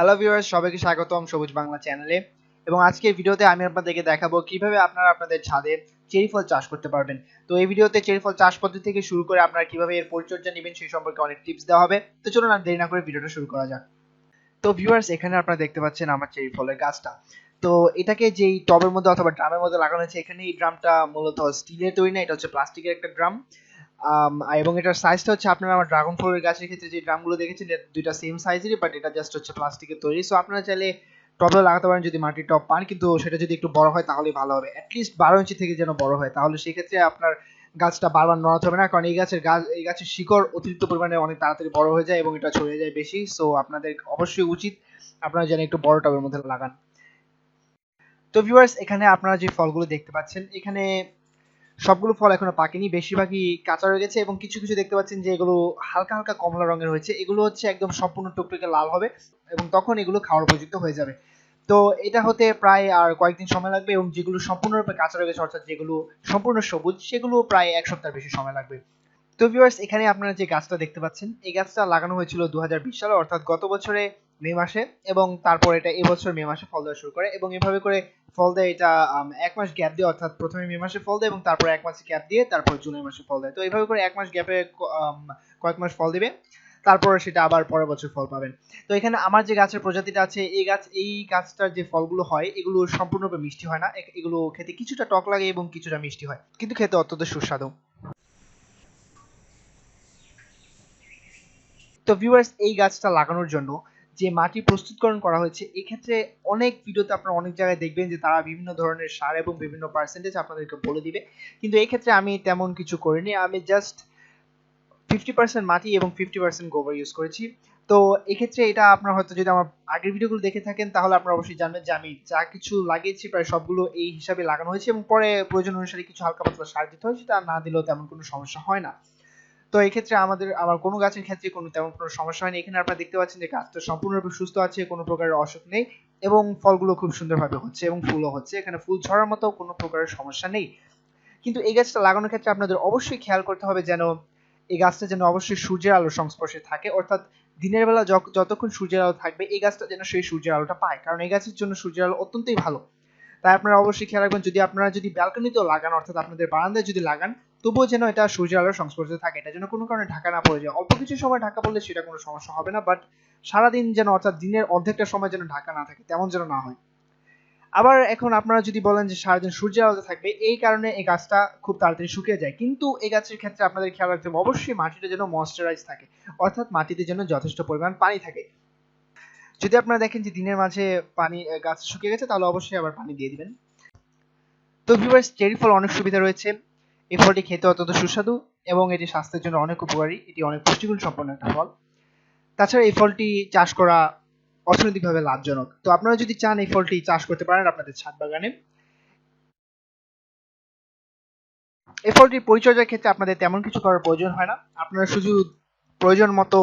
Hello viewers সবাইকে স্বাগতম সবুজ বাংলা চ্যানেলে। এবং আজকের ভিডিওতে আমি আপনাদেরকে দেখাবো কীভাবে আপনারা আপনাদের ছাদে চেরি ফল চাষ করতে পারবেন। তো এই ভিডিওতে চেরি ফল চাষ পদ্ধতি থেকে শুরু করে আপনারা কীভাবে এর পরিচর্যা নেবেন সেই সম্পর্কে অনেক টিপস দেওয়া হবে। তো চলুন আর দেরি না করে ভিডিওটা শুরু করা যাক। তো ভিউয়ার্স এখানে আপনারা দেখতে পাচ্ছেন আমার চেরি ফলের গাছটা। তো এটাকে যেই টবের মধ্যে অথবা ড্রামের মধ্যে লাগানো হয়েছে, এখানে এই ড্রামটা মূলত স্টিলের তৈরি না, এটা হচ্ছে প্লাস্টিকের একটা ড্রাম। এবং এটার সাইজটা হচ্ছে আপনারা আমার ড্রাগন ফলের গাছের ক্ষেত্রে যে ড্রামগুলো দেখেছেন দুইটা সেম সাইজেরই বাট এটা জাস্ট হচ্ছে প্লাস্টিকের তৈরি। সো আপনারা চাইলে টবে লাগাতে পারেন যদি মাটির টব পান, কিন্তু সেটা যদি একটু বড় হয় তাহলেই ভালো হবে। অ্যাটলিস্ট বারো ইঞ্চি থেকে যেন বড় হয়, তাহলে সেক্ষেত্রে আপনার গাছটা বারবার নড়াতে হবে না, কারণ এই গাছের গাছ এই গাছের শিকড় অতিরিক্ত পরিমাণে অনেক তাড়াতাড়ি বড় হয়ে যায় এবং এটা ছড়িয়ে যায় বেশি। সো আপনাদের অবশ্যই উচিত আপনারা যেন একটু বড় টবের মধ্যে লাগান। তো ভিউয়ার্স এখানে আপনারা যে ফলগুলো দেখতে পাচ্ছেন, এখানে সবগুলো ফল এখনও পাকেনি। বেশিরভাগই কাঁচা রয়ে গেছে এবং কিছু কিছু দেখতে পাচ্ছেন যে এগুলো হালকা হালকা কমলা রঙের হয়েছে। এগুলো হচ্ছে একদম সম্পূর্ণ টুকটুকে লাল হবে এবং তখন এগুলো খাওয়ার উপযুক্ত হয়ে যাবে। তো এটা হতে প্রায় আর কয়েকদিন সময় লাগবে এবং যেগুলো সম্পূর্ণরূপে কাঁচা রয়ে গেছে, অর্থাৎ যেগুলো সম্পূর্ণ সবুজ, সেগুলো প্রায় এক সপ্তাহের বেশি সময় লাগবে। তো ভিউয়ার্স এখানে আপনারা যে গাছটা দেখতে পাচ্ছেন, এই গাছটা লাগানো হয়েছিল দু হাজার বিশ সালে, অর্থাৎ গত বছরে মে মাসে এবং তারপর এটা এবছর মে মাসে ফল দেওয়া শুরু করে এবং এভাবে করে ফল দেয় এটা এক মাস গ্যাপ দিয়ে, অর্থাৎ প্রথমে মে মাসে ফল দেয় এবং তারপর এক মাস গ্যাপ দিয়ে, তারপর জুলাই মাসে ফল দেয়। তো এইভাবে করে এক মাস গ্যাপে কয়েক মাস ফল দিবে, তারপর সেটা আবার পরের বছর ফল পাবেন। তো এখানে আমার যে গাছের প্রজাতিটা আছে, এই গাছ, এই গাছটার যে ফলগুলো হয়, এগুলো সম্পূর্ণরূপে মিষ্টি হয় না। এগুলো খেতে কিছুটা টক লাগে এবং কিছুটা মিষ্টি হয়, কিন্তু খেতে অত্যন্ত সুস্বাদু। তো ভিউয়ার্স এই গাছটা লাগানোর জন্য যে মাটি প্রস্তুতকরণ করা হয়েছে, এক্ষেত্রে অনেক ভিডিওতে আপনারা অনেক জায়গায় দেখবেন যে তারা বিভিন্ন ধরনের সার এবং বিভিন্ন পার্সেন্টেজ আপনাদেরকে বলে দিবে। কিন্তু এই ক্ষেত্রে আমি তেমন কিছু করিনি। আমি জাস্ট ফিফটি পার্সেন্ট মাটি এবং ফিফটি পার্সেন্ট গোবর ইউজ করেছি। তো এক্ষেত্রে এটা আপনার হয়তো যদি আমার আগের ভিডিওগুলো দেখে থাকেন, তাহলে আপনারা অবশ্যই জানবেন যে আমি যা কিছু লাগিয়েছি, প্রায় সবগুলো এই হিসাবে লাগানো হয়েছে এবং পরে প্রয়োজন অনুসারে কিছু হালকা পাতলা সার দিতে হয়, সেটা না দিলেও তেমন কোনো সমস্যা হয় না। তো এই ক্ষেত্রে আমাদের আমার কোনো গাছের ক্ষেত্রে কোনো তেমন কোনো সমস্যা হয়নি। এখানে আপনারা দেখতে পাচ্ছেন যে গাছটা সম্পূর্ণরূপে সুস্থ আছে, কোনো প্রকারের অসুখ নেই এবং ফলগুলো খুব সুন্দরভাবে হচ্ছে এবং ফুলও হচ্ছে। এখানে ফুল ঝরার মতো কোনো প্রকারের সমস্যা নেই। কিন্তু এই গাছটা লাগানোর ক্ষেত্রে আপনাদের অবশ্যই খেয়াল করতে হবে যেন এই গাছটা যেন অবশ্যই সূর্যের আলোর সংস্পর্শে থাকে। অর্থাৎ দিনের বেলা যতক্ষণ সূর্যের আলো থাকবে, এই গাছটা যেন সেই সূর্যের আলোটা পায়। কারণ এই গাছের জন্য সূর্যের আলো অত্যন্তই ভালো। তাই আপনারা অবশ্যই খেয়াল রাখবেন, যদি আপনারা যদি ব্যালকনিতেও লাগান, অর্থাৎ আপনাদের বারান্দায় যদি লাগান তবুও যেন এটা সূর্যের আলোর সংস্পর্শে থাকে, এটা যেন কোনো কারণে ঢাকা না পড়ে যায়। অল্প কিছু সময় ঢাকা পড়লে সেটা কোনো সমস্যা হবে না বাট সারাদিন যেন অর্থাৎ দিনের অর্ধেকটা সময় যেন ঢাকা না থাকে, তেমন যেন না হয়। আবার এখন আপনারা যদি বলেন যে সারাদিন সূর্যের আলোতে থাকবে, এই কারণে এই গাছটা খুব তাড়াতাড়ি শুকিয়ে যায়। কিন্তু এই গাছের ক্ষেত্রে আপনাদের খেয়াল রাখতে হবে, অবশ্যই মাটিটা যেন ময়শ্চারাইজ থাকে, অর্থাৎ মাটিতে যেন যথেষ্ট পরিমাণ পানি থাকে। যদি আপনারা দেখেন যে দিনের মাঝে পানি গাছ শুকিয়ে গেছে, তাহলে অবশ্যই আবার পানি দিয়ে দিবেন। তো ভিউয়ার্স চেরি ফল অনেক সুবিধা রয়েছে। এই ফলটি খেতে অত্যন্ত সুস্বাদু এবং এটি স্বাস্থ্যের জন্য অনেক উপকারী। এটি অনেক পুষ্টিগুণ সম্পন্ন একটা ফল। তাছাড়া এই ফলটি চাষ করা অর্থনৈতিকভাবে লাভজনক। তো আপনারা যদি চান এই ফলটি চাষ করতে পারেন আপনাদের ছাদ বাগানে। এই ফলটির পরিচর্যার ক্ষেত্রে আপনাদের তেমন কিছু করার প্রয়োজন হয় না। আপনারা শুধু প্রয়োজন মতো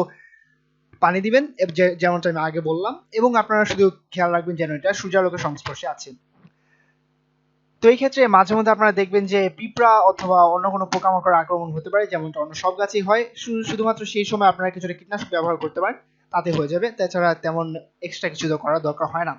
পানি দিবেন যেমনটা আমি আগে বললাম, এবং আপনারা শুধু খেয়াল রাখবেন যেন এটা সূর্যালোকের সংস্পর্শে আছে। তো এই ক্ষেত্রে মাঝে মধ্যে আপনারা দেখবেন যে পিঁপড়া অথবা অন্য কোনো পোকামাকড় আক্রমণ হতে পারে, যেমনটা অন্য সব গাছেই হয়। শুধুমাত্র সেই সময় আপনারা কিছুটা কীটনাশক ব্যবহার করতে পারেন, তাতে হয়ে যাবে। তাছাড়া তেমন এক্সট্রা কিছু তো করার দরকার হয় না।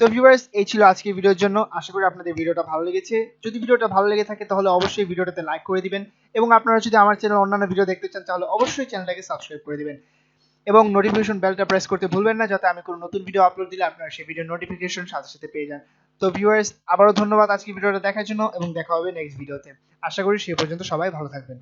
তো ভিউয়ার্স এই ছিল আজকের ভিডিওর জন্য। আশা করি আপনাদের ভিডিওটা ভালো লেগেছে। যদি ভিডিওটা ভালো লেগে থাকে, তাহলে অবশ্যই ভিডিওটাতে লাইক করে দিবেন। এবং আপনারা যদি আমার চ্যানেল অন্যান্য ভিডিও দেখতে চান, তাহলে অবশ্যই চ্যানেলটাকে সাবস্ক্রাইব করে দিবেন। এবং নোটিফিকেশন বেলটা প্রেস করতে ভুলবেন না, যাতে আমি কোনো নতুন ভিডিও আপলোড দিলে আপনারা সেই ভিডিও নোটিফিকেশন সাথে সাথে পেয়ে যান। তো ভিউয়ার্স আবারও ধন্যবাদ আজকে ভিডিওটা দেখার জন্য, এবং দেখা হবে নেক্সট ভিডিওতে আশা করি সেই পর্যন্ত সবাই ভালো থাকবেন।